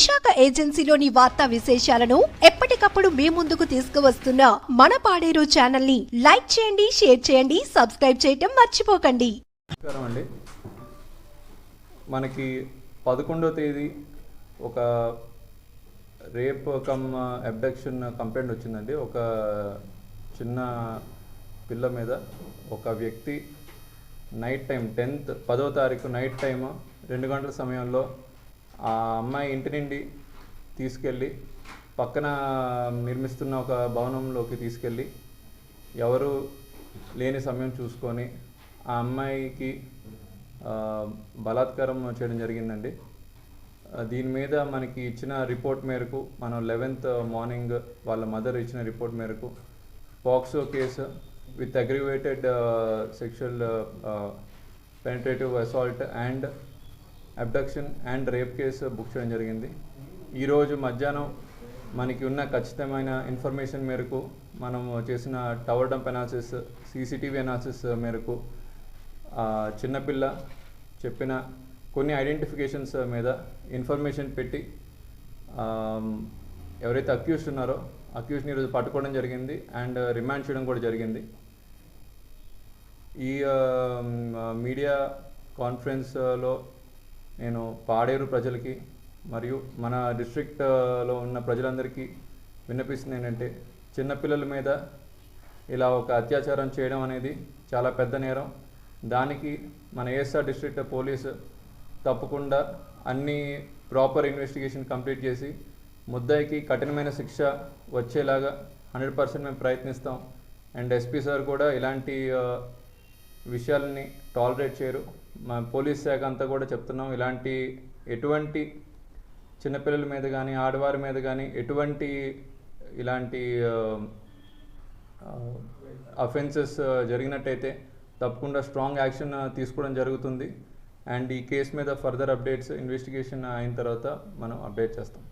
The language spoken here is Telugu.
విశాఖ ఏజెన్సీలోని వార్తా విశేషాలను ఎప్పటికప్పుడు మీ ముందుకు తీసుకువస్తున్న మన పాడేరు ఛానల్ని లైక్ చేయండి షేర్ చేయండి సబ్స్క్రైబ్ చేయటం మర్చిపోకండి. నమస్కారం అండి. మనకి పదకొండో తేదీ ఒక రేప్ కమ్ అబ్డక్షన్ కంప్లైంట్ వచ్చిందండి. ఒక చిన్న పిల్ల మీద ఒక వ్యక్తి నైట్ టైం టెన్త్ పదో తారీఖు నైట్ టైం రెండు గంటల సమయంలో ఆ అమ్మాయి ఇంటి నుండి తీసుకెళ్ళి పక్కన నిర్మిస్తున్న ఒక భవనంలోకి తీసుకెళ్ళి ఎవరు లేని సమయం చూసుకొని ఆ అమ్మాయికి బలాత్కారం చేయడం జరిగిందండి. దీని మీద మనకి ఇచ్చిన రిపోర్ట్ మేరకు మనం లెవెన్త్ మార్నింగ్ వాళ్ళ మదర్ ఇచ్చిన రిపోర్ట్ మేరకు POCSO case with aggravated sexual penetrative assault and abduction and rape case book చేయడం జరిగింది. ఈరోజు మధ్యాహ్నం మనకి ఉన్న ఖచ్చితమైన ఇన్ఫర్మేషన్ మేరకు మనం చేసిన tower dump analysis CCTV analysis మేరకు చిన్నపిల్ల చెప్పిన కొన్ని ఐడెంటిఫికేషన్స్ మీద ఇన్ఫర్మేషన్ పెట్టి ఎవరైతే అక్యూస్ ఉన్నారో అక్యూస్డ్ని ఈరోజు పట్టుకోవడం జరిగింది అండ్ రిమాండ్ చేయడం కూడా జరిగింది. ఈ మీడియా కాన్ఫరెన్స్లో నేను పాడేరు ప్రజలకి మరియు మన డిస్ట్రిక్ట్లో ఉన్న ప్రజలందరికీ విన్నపిస్తుంది ఏంటంటే చిన్నపిల్లల మీద ఇలా ఒక అత్యాచారం చేయడం అనేది చాలా పెద్ద నేరం. దానికి మన ఏఎస్ఆర్ డిస్ట్రిక్ట్ పోలీసు తప్పకుండా అన్ని ప్రాపర్ ఇన్వెస్టిగేషన్ కంప్లీట్ చేసి ముద్దాయికి కఠినమైన శిక్ష వచ్చేలాగా హండ్రెడ్ పర్సెంట్ మేము ప్రయత్నిస్తాం. అండ్ ఎస్పీ సార్ కూడా ఇలాంటి విషయాలని టాలరేట్ చేయరు. మా పోలీస్ శాఖ అంతా కూడా చెప్తున్నాం ఇలాంటి ఎటువంటి చిన్నపిల్లల మీద కానీ ఆడవారి మీద కానీ ఎటువంటి ఇలాంటి అఫెన్సెస్ జరిగినట్టయితే తప్పకుండా స్ట్రాంగ్ యాక్షన్ తీసుకోవడం జరుగుతుంది. అండ్ ఈ కేసు మీద ఫర్దర్ అప్డేట్స్ ఇన్వెస్టిగేషన్ అయిన తర్వాత మనం అప్డేట్ చేస్తాం.